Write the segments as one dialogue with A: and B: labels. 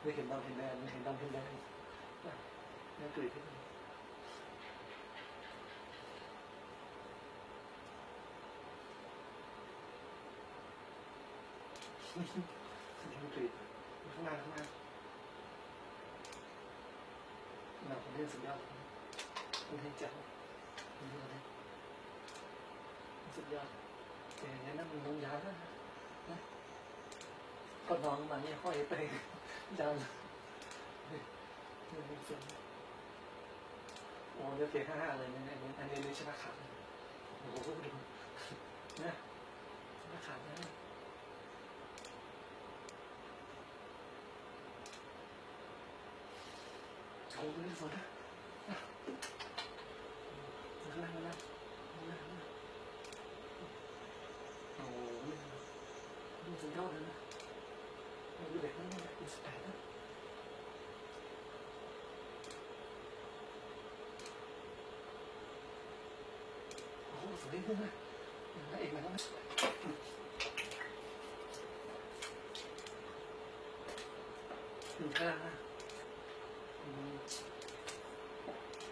A: ไม่เห็นดำเห็นแดงไม่เห็นดำเห็นแดงอ่น่ากรีดขึ้นสิ่งที่กรีดข้างหน้าข้างหน้าเราคนนี้สุดยอดคนนี้เจ๋งคนนี้คนนี้สุดยอดแต่อย่างนั้นมันลงยาแล้วนะนะก็น้องมันเนี่ยห้อยไป ดังโอ้เดี๋ยวเสียห้าห้าเลยนี่ยอันนี้อันนี้ชนะขาดเลยโอ้โหดูนะชนะขาดนะโชว์ไปเลยดนะข้างล่างข้างล่างข้างล่างข้างล่างโอ้โหนี่สุดยอดเลยนะ ดูเด็กนั่นะโอ้โหสวยจริงนะนางเอกมาแล้วนะหนึ่งข้างนะ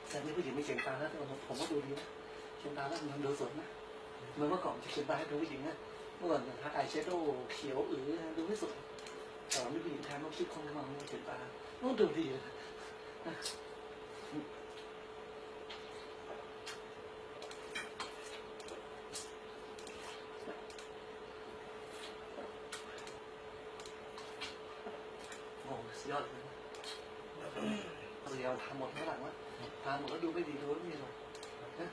A: แต่นี่ผู้หญิงไม่เขียนตาแล้วแต่ผมผมว่าดูดีนะเขียนตาแล้วมันดูสดนะเหมือนเมื่อก่อนจะเขียนตาให้ดูผู้หญิงนะเมื่อก่อนทาอายแชโดว์เขียวอือดูไม่สวย แต่ว่าไม่ผู้หญิงแทนต้องคิดคนมองเขียนตาต้องดูดีเลยนะโอ้สุดยอดเลยนะเราจะทำหมดเท่าไหร่วะทำหมดแล้วดูไม่ดีดูไม่ดีหรอกนะ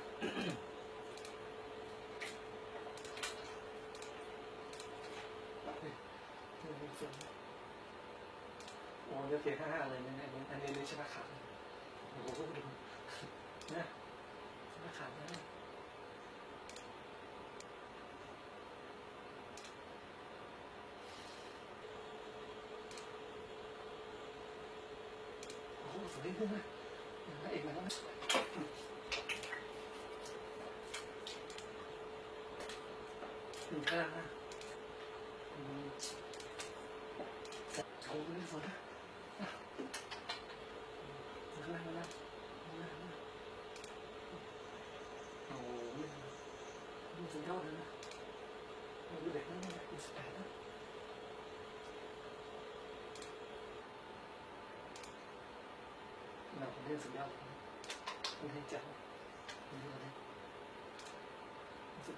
A: โอ้ยเสียห้าห้าเลยเนี่ยอันนี้อันนี้ชนะขาดโอ้โหดูนะชนะขาดนะโอ้โหสวยจริงนะนางเอกแล้วนะหนึ่งข้างนะอืมโชว์ไปเลยนะข้างล่างข้างล่างข้างล่างข้างล่างโอ้โห นี่สุดยอดเลยนะดูเด็กนั่นนี่ดูสแปดนะเราคนนี้สุดยอดเลยคนนี้เจ๋งคนนี้คนนี้สุ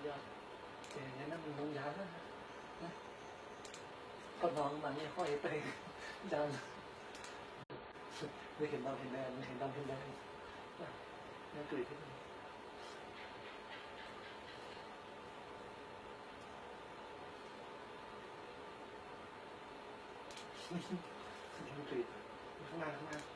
A: ดยอดแต่อย่า